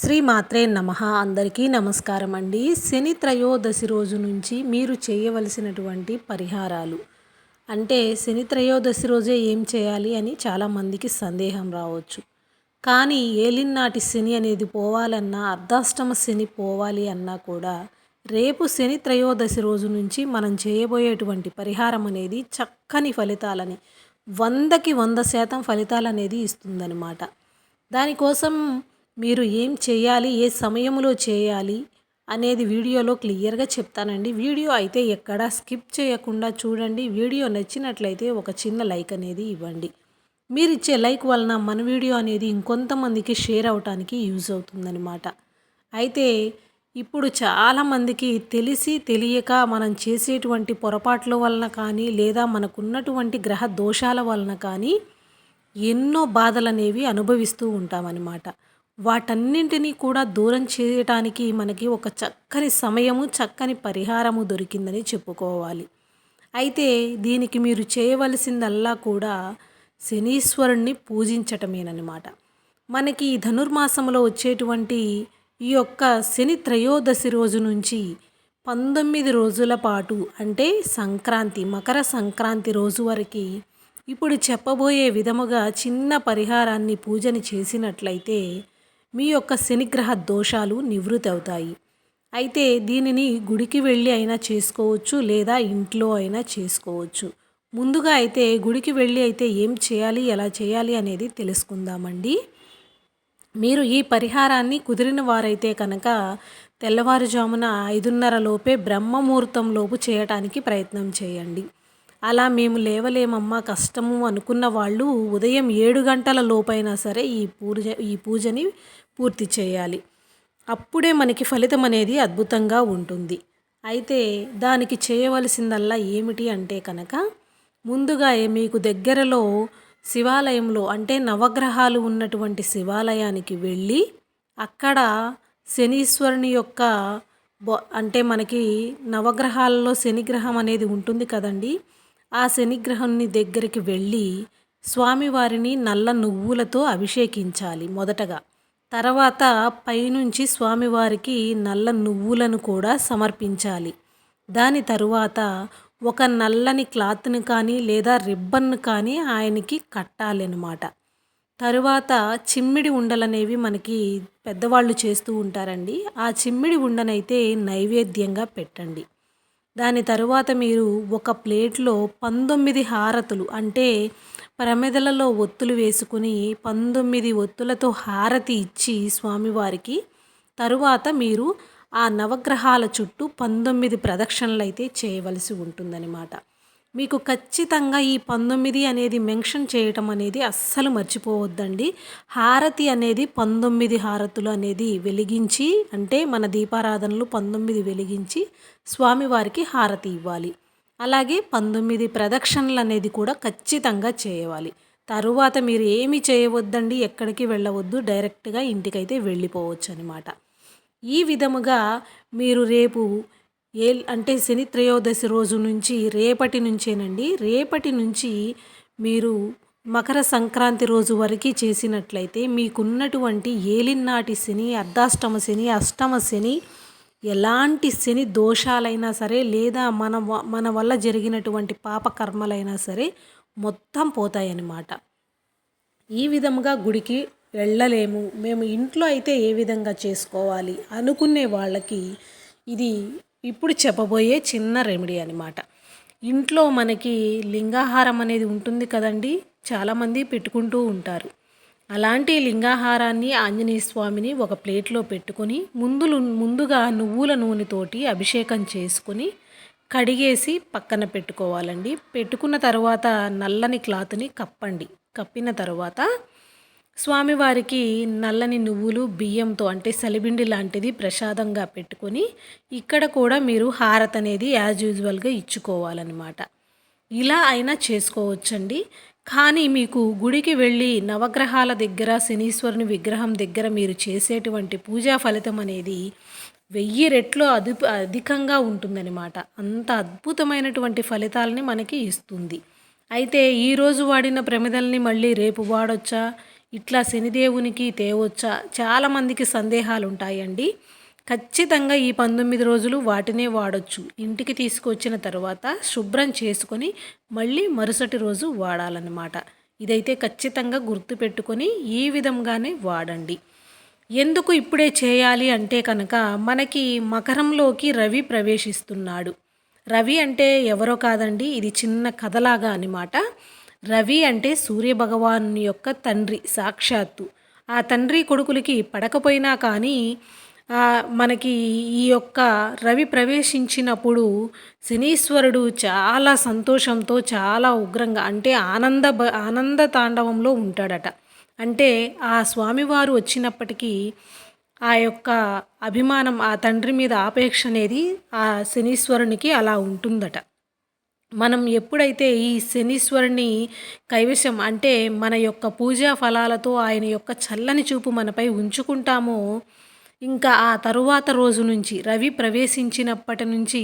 శ్రీ మాత్రే నమ. అందరికీ నమస్కారం అండి శని త్రయోదశి రోజు నుంచి మీరు చేయవలసినటువంటి పరిహారాలు. అంటే శని త్రయోదశి రోజే ఏం చేయాలి అని చాలామందికి సందేహం రావచ్చు. కానీ ఏలినాటి శని అనేది పోవాలన్నా అర్ధాష్టమ శని పోవాలి అన్నా కూడా రేపు శని త్రయోదశి రోజు నుంచి మనం చేయబోయేటువంటి పరిహారం అనేది చక్కని ఫలితాలని వందకి వంద శాతం ఫలితాలు అనేది ఇస్తుందన్నమాట. దానికోసం మీరు ఏం చేయాలి ఏ సమయంలో చేయాలి అనేది వీడియోలో క్లియర్గా చెప్తానండి. వీడియో అయితే ఎక్కడా స్కిప్ చేయకుండా చూడండి. వీడియో నచ్చినట్లయితే ఒక చిన్న లైక్ అనేది ఇవ్వండి. మీరు ఇచ్చే లైక్ వలన మన వీడియో అనేది ఇంకొంతమందికి షేర్ అవటానికి యూజ్ అవుతుందన్నమాట. అయితే ఇప్పుడు చాలామందికి తెలిసి తెలియక మనం చేసేటువంటి పొరపాట్ల వలన కానీ లేదా మనకున్నటువంటి గ్రహ దోషాల వలన కానీ ఎన్నో బాధలు అనేవి అనుభవిస్తూ ఉంటామన్నమాట. వాటన్నింటినీ కూడా దూరం చేయటానికి మనకి ఒక చక్కని సమయము చక్కని పరిహారము దొరికిందని చెప్పుకోవాలి. అయితే దీనికి మీరు చేయవలసిందల్లా కూడా శనీశ్వరుణ్ణి పూజించటమేనమాట మనకి ఈ ధనుర్మాసంలో వచ్చేటువంటి ఈ యొక్క శని త్రయోదశి రోజు నుంచి పంతొమ్మిది రోజుల పాటు అంటే సంక్రాంతి మకర సంక్రాంతి రోజు వరకు ఇప్పుడు చెప్పబోయే విధముగా చిన్న పరిహారాన్ని పూజని చేసినట్లయితే మీ యొక్క శనిగ్రహ దోషాలు నివృత్తి అవుతాయి అయితే దీనిని గుడికి వెళ్ళి అయినా చేసుకోవచ్చు లేదా ఇంట్లో అయినా చేసుకోవచ్చు. ముందుగా అయితే గుడికి వెళ్ళి అయితే ఏం చేయాలి ఎలా చేయాలి అనేది తెలుసుకుందామండి. మీరు ఈ పరిహారాన్ని కుదిరిన వారైతే కనుక తెల్లవారుజామున ఐదున్నర లోపే బ్రహ్మముహూర్తం లోపు చేయటానికి ప్రయత్నం చేయండి. అలా మేము లేవలేమమ్మా కష్టము అనుకున్న వాళ్ళు ఉదయం ఏడు గంటల లోపైనా సరే ఈ పూజ ఈ పూజని పూర్తి చేయాలి. అప్పుడే మనకి ఫలితం అనేది అద్భుతంగా ఉంటుంది. అయితే దానికి చేయవలసిందల్లా ఏమిటి అంటే కనుక ముందుగా మీకు దగ్గరలో శివాలయంలో అంటే నవగ్రహాలు ఉన్నటువంటి శివాలయానికి వెళ్ళి అక్కడ శనీశ్వరుని యొక్క అంటే మనకి నవగ్రహాలలో శనిగ్రహం అనేది ఉంటుంది కదండి. ఆ శనిగ్రహాన్ని దగ్గరికి వెళ్ళి స్వామివారిని నల్ల నువ్వులతో అభిషేకించాలి మొదటగా. తర్వాత పైనుంచి స్వామివారికి నల్ల నువ్వులను కూడా సమర్పించాలి. దాని తరువాత ఒక నల్లని క్లాత్ని కానీ లేదా రిబ్బన్ను కానీ ఆయనకి కట్టాలన్నమాట. తరువాత చిమ్మిడి ఉండలనేవి మనకి పెద్దవాళ్ళు చేస్తూ ఉంటారండి. ఆ చిమ్మిడి ఉండనైతే నైవేద్యంగా పెట్టండి. దాని తరువాత మీరు ఒక ప్లేట్లో పంతొమ్మిది హారతులు అంటే ప్రమిదలలో ఒత్తులు వేసుకుని పంతొమ్మిది ఒత్తులతో హారతి ఇచ్చి స్వామివారికి తరువాత మీరు ఆ నవగ్రహాల చుట్టూ పంతొమ్మిది ప్రదక్షిణలు అయితే చేయవలసి ఉంటుందన్నమాట. మీకు ఖచ్చితంగా ఈ పంతొమ్మిది అనేది మెన్షన్ చేయటం అనేది అస్సలు మర్చిపోవద్దండి. హారతి అనేది పంతొమ్మిది హారతులు అనేది వెలిగించి అంటే మన దీపారాధనలు పంతొమ్మిది వెలిగించి స్వామివారికి హారతి ఇవ్వాలి. అలాగే పంతొమ్మిది ప్రదక్షిణలు అనేది కూడా ఖచ్చితంగా చేయవాలి తరువాత మీరు ఏమి చేయవద్దండి ఎక్కడికి వెళ్ళవద్దు డైరెక్ట్గా ఇంటికైతే వెళ్ళిపోవచ్చు అనమాట ఈ విధముగా మీరు రేపు ఏ అంటే శని త్రయోదశి రోజు నుంచి రేపటి నుంచేనండి. రేపటి నుంచి మీరు మకర సంక్రాంతి రోజు వరకు చేసినట్లయితే మీకున్నటువంటి ఏలినాటి శని అర్ధాష్టమ శని అష్టమ శని ఎలాంటి శని దోషాలైనా సరే లేదా మన మన వల్ల జరిగినటువంటి పాపకర్మలైనా సరే మొత్తం పోతాయన్నమాట. ఈ విధముగా గుడికి వెళ్ళలేము. మేము ఇంట్లో అయితే ఏ విధంగా చేసుకోవాలి అనుకునే వాళ్ళకి ఇది ఇప్పుడు చెప్పబోయే చిన్న రెమెడీ అనమాట ఇంట్లో మనకి లింగాహారం అనేది ఉంటుంది కదండి చాలామంది పెట్టుకుంటూ ఉంటారు. అలాంటి లింగాహారాన్ని ఆంజనేయ స్వామిని ఒక ప్లేట్లో పెట్టుకొని ముందులు ముందుగా నువ్వుల నూనెతోటి అభిషేకం చేసుకొని కడిగేసి పక్కన పెట్టుకోవాలండి. పెట్టుకున్న తర్వాత నల్లని క్లాత్ని కప్పండి. కప్పిన తర్వాత స్వామివారికి నల్లని నువ్వులు బియ్యంతో అంటే సలిబిండి లాంటిది ప్రసాదంగా పెట్టుకొని ఇక్కడ కూడా మీరు హారత్ అనేది యాజ్ యూజువల్గా ఇచ్చుకోవాలన్నమాట. ఇలా అయినా చేసుకోవచ్చండి. కానీ మీకు గుడికి వెళ్ళి నవగ్రహాల దగ్గర శనీశ్వరుని విగ్రహం దగ్గర మీరు చేసేటువంటి పూజా ఫలితం అనేది వెయ్యి రెట్లు అధి అధికంగా ఉంటుందన్నమాట. అంత అద్భుతమైనటువంటి ఫలితాలని మనకి ఇస్తుంది. అయితే ఈరోజు వాడిన ప్రమిదల్ని మళ్ళీ రేపు వాడొచ్చా? ఇట్లా శనిదేవునికి తేవచ్చా చాలామందికి సందేహాలు ఉంటాయండి ఖచ్చితంగా ఈ పంతొమ్మిది రోజులు వాటినే వాడొచ్చు. ఇంటికి తీసుకొచ్చిన తర్వాత శుభ్రం చేసుకొని మళ్ళీ మరుసటి రోజు వాడాలన్నమాట. ఇదైతే ఖచ్చితంగా గుర్తుపెట్టుకొని ఈ విధంగానే వాడండి. ఎందుకు ఇప్పుడే చేయాలి అంటే కనుక మనకి మకరంలోకి రవి ప్రవేశిస్తున్నాడు. రవి అంటే ఎవరో కాదండి ఇది చిన్న కథలాగా అనమాట రవి అంటే సూర్యభగవాన్ యొక్క తండ్రి సాక్షాత్తు. ఆ తండ్రి కొడుకులకి పడకపోయినా కానీ మనకి ఈ యొక్క రవి ప్రవేశించినప్పుడు శనీశ్వరుడు చాలా సంతోషంతో చాలా ఉగ్రంగా అంటే ఆనంద ఆనంద తాండవంలో ఉంటాడట. అంటే ఆ స్వామివారు వచ్చినప్పటికీ ఆ యొక్క అభిమానం ఆ తండ్రి మీద ఆపేక్ష అనేది ఆ శనీశ్వరునికి అలా ఉంటుందట. మనం ఎప్పుడైతే ఈ శనీశ్వరుని కైవశం అంటే మన యొక్క పూజా ఫలాలతో ఆయన యొక్క చల్లని చూపు మనపై ఉంచుకుంటామో ఇంకా ఆ తరువాత రోజు నుంచి రవి ప్రవేశించినప్పటి నుంచి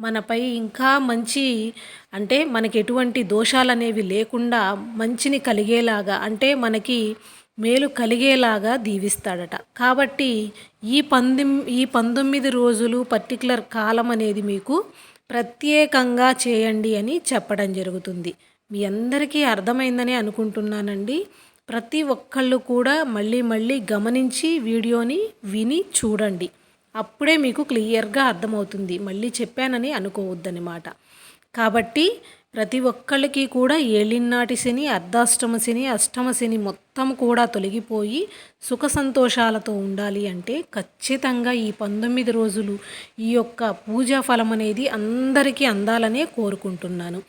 మనపై ఇంకా మంచి అంటే మనకి ఎటువంటి దోషాలు అనేవి లేకుండా మంచిని కలిగేలాగా అంటే మనకి మేలు కలిగేలాగా దీవిస్తాడట. కాబట్టి ఈ పందెం ఈ పంతొమ్మిది రోజులు పర్టికులర్ కాలం అనేది మీకు ప్రత్యేకంగా చేయండి అని చెప్పడం జరుగుతుంది. మీ అందరికీ అర్థమైందని అనుకుంటున్నానండి. ప్రతి ఒక్కళ్ళు కూడా మళ్ళీ మళ్ళీ గమనించి వీడియోని విని చూడండి. అప్పుడే మీకు క్లియర్గా అర్థమవుతుంది. మళ్ళీ చెప్పానని అనుకోవద్దనమాట కాబట్టి ప్రతి ఒక్కళ్ళకి కూడా ఏలినాటి శని అర్ధాష్టమ శని అష్టమ శని మొత్తం కూడా తొలగిపోయి సుఖ సంతోషాలతో ఉండాలి అంటే ఖచ్చితంగా ఈ పంతొమ్మిది రోజులు ఈ యొక్క పూజా ఫలం అనేది అందరికీ అందాలనే కోరుకుంటున్నాను.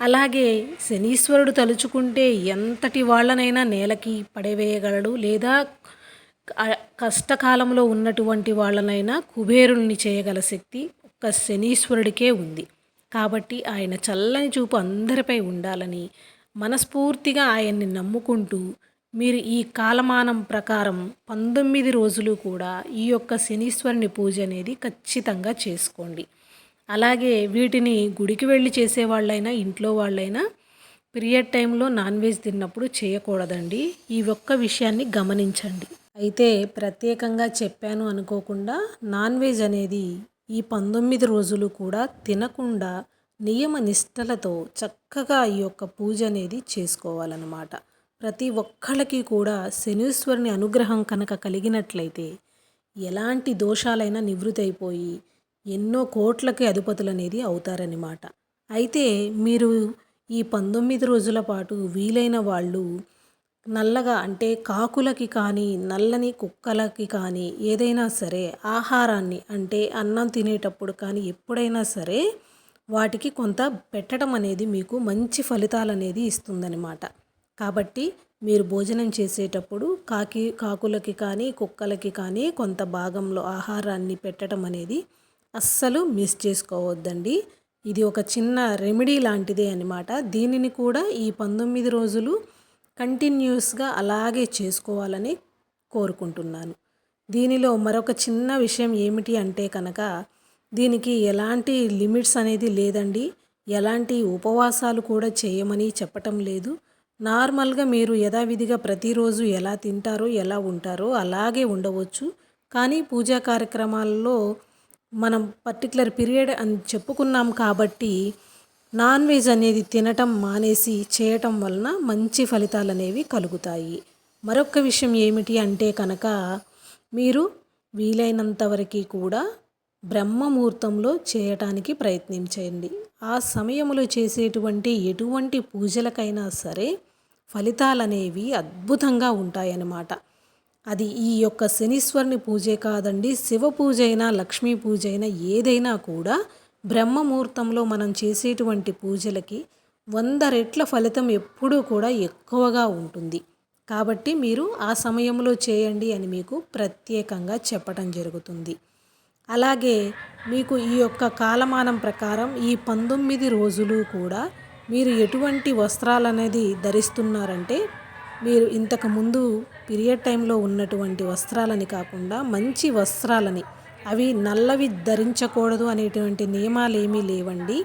అలాగే శనీశ్వరుడు తలుచుకుంటే ఎంతటి వాళ్ళనైనా నేలకి పడవేయగలడు లేదా కష్టకాలంలో ఉన్నటువంటి వాళ్ళనైనా కుబేరుల్ని చేయగల శక్తి ఒక్క శనీశ్వరుడికే ఉంది. కాబట్టి ఆయన చల్లని చూపు అందరిపై ఉండాలని మనస్ఫూర్తిగా ఆయన్ని నమ్ముకుంటూ మీరు ఈ కాలమానం ప్రకారం పంతొమ్మిది రోజులు కూడా ఈ యొక్క శనీశ్వరుని పూజ అనేది ఖచ్చితంగా చేసుకోండి. అలాగే వీటిని గుడికి వెళ్ళి చేసేవాళ్ళైనా ఇంట్లో వాళ్ళైనా పీరియడ్ టైంలో నాన్ వెజ్ తిన్నప్పుడు చేయకూడదండి. ఈ ఒక్క విషయాన్ని గమనించండి. అయితే ప్రత్యేకంగా చెప్పాను అనుకోకుండా నాన్ వెజ్ అనేది ఈ పంతొమ్మిది రోజులు కూడా తినకుండా నియమ నిష్టలతో చక్కగా ఈ యొక్క పూజ అనేది చేసుకోవాలన్నమాట. ప్రతి ఒక్కళ్ళకి కూడా శనీశ్వరుని అనుగ్రహం కనుక కలిగినట్లయితే ఎలాంటి దోషాలైనా నివృత్తి అయిపోయి ఎన్నో కోట్లకి అధిపతులు అనేది అవుతారన్నమాట. అయితే మీరు ఈ పంతొమ్మిది రోజుల పాటు వీలైన వాళ్ళు నల్లగా అంటే కాకులకి కానీ నల్లని కుక్కలకి కానీ ఏదైనా సరే ఆహారాన్ని అంటే అన్నం తినేటప్పుడు కానీ ఎప్పుడైనా సరే వాటికి కొంత పెట్టడం అనేది మీకు మంచి ఫలితాలు అనేది ఇస్తుందన్నమాట. కాబట్టి మీరు భోజనం చేసేటప్పుడు కాకి కాకులకి కానీ కుక్కలకి కానీ కొంత భాగంలో ఆహారాన్ని పెట్టడం అనేది అస్సలు మిస్ చేసుకోవద్దండి. ఇది ఒక చిన్న రెమెడీ లాంటిదే అనమాట దీనిని కూడా ఈ పంతొమ్మిది రోజులు కంటిన్యూస్గా అలాగే చేసుకోవాలని కోరుకుంటున్నాను. దీనిలో మరొక చిన్న విషయం ఏమిటి అంటే కనుక దీనికి ఎలాంటి లిమిట్స్ అనేది లేదండి. ఎలాంటి ఉపవాసాలు కూడా చేయమని చెప్పటం లేదు. నార్మల్గా మీరు యథావిధిగా ప్రతిరోజు ఎలా తింటారో ఎలా ఉంటారో అలాగే ఉండవచ్చు. కానీ పూజా కార్యక్రమాల్లో మనం పర్టికులర్ పీరియడ్ అని చెప్పుకున్నాం కాబట్టి నాన్ వెజ్ అనేది తినటం మానేసి చేయటం వలన మంచి ఫలితాలు అనేవి కలుగుతాయి. మరొక విషయం ఏమిటి అంటే కనుక మీరు వీలైనంత వరకు కూడా బ్రహ్మముహూర్తంలో చేయటానికి ప్రయత్నించండి. ఆ సమయంలో చేసేటువంటి ఎటువంటి పూజలకైనా సరే ఫలితాలు అనేవి అద్భుతంగా ఉంటాయన్నమాట. అది ఈ యొక్క శనీశ్వరుని పూజే కాదండి శివ పూజ అయినా లక్ష్మీ పూజ అయినా ఏదైనా కూడా బ్రహ్మముహూర్తంలో మనం చేసేటువంటి పూజలకి వంద రెట్ల ఫలితం ఎప్పుడూ కూడా ఎక్కువగా ఉంటుంది. కాబట్టి మీరు ఆ సమయంలో చేయండి అని మీకు ప్రత్యేకంగా చెప్పడం జరుగుతుంది. అలాగే మీకు ఈ యొక్క కాలమానం ప్రకారం ఈ పంతొమ్మిది రోజులు కూడా మీరు ఎటువంటి వస్త్రాలు అనేది ధరిస్తున్నారంటే మీరు ఇంతకుముందు పీరియడ్ టైంలో ఉన్నటువంటి వస్త్రాలని కాకుండా మంచి వస్త్రాలని అవి నల్లవి ధరించకూడదు అనేటువంటి నియమాలు ఏమీ లేవండి.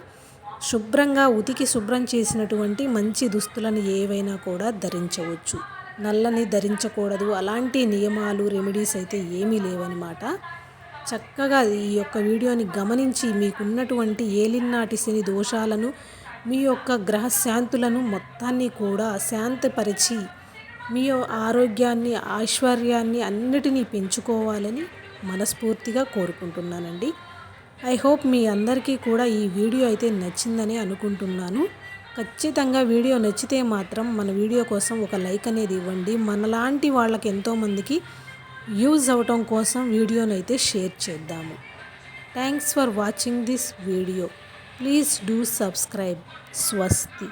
శుభ్రంగా ఉతికి శుభ్రం చేసినటువంటి మంచి దుస్తులను ఏవైనా కూడా ధరించవచ్చు. నల్లని ధరించకూడదు. అలాంటి నియమాలు రెమెడీస్ అయితే ఏమీ లేవన్నమాట. చక్కగా ఈ యొక్క వీడియోని గమనించి మీకున్నటువంటి ఏలినాటి శని దోషాలను మీ యొక్క గ్రహ శాంతులను మొత్తాన్ని కూడా శాంతపరిచి మీ ఆరోగ్యాన్ని ఐశ్వర్యాన్ని అన్నిటినీ పెంచుకోవాలని మనస్ఫూర్తిగా కోరుకుంటున్నానండి. ఐ హోప్ మీ అందరికీ కూడా ఈ వీడియో అయితే నచ్చిందని అనుకుంటున్నాను. ఖచ్చితంగా వీడియో నచ్చితే మాత్రం మన వీడియో కోసం ఒక లైక్ అనేది ఇవ్వండి. మనలాంటి వాళ్ళకి ఎంతోమందికి యూజ్ అవటం కోసం వీడియోని అయితే షేర్ చేద్దాము. Thanks for watching this video please do subscribe స్వస్తి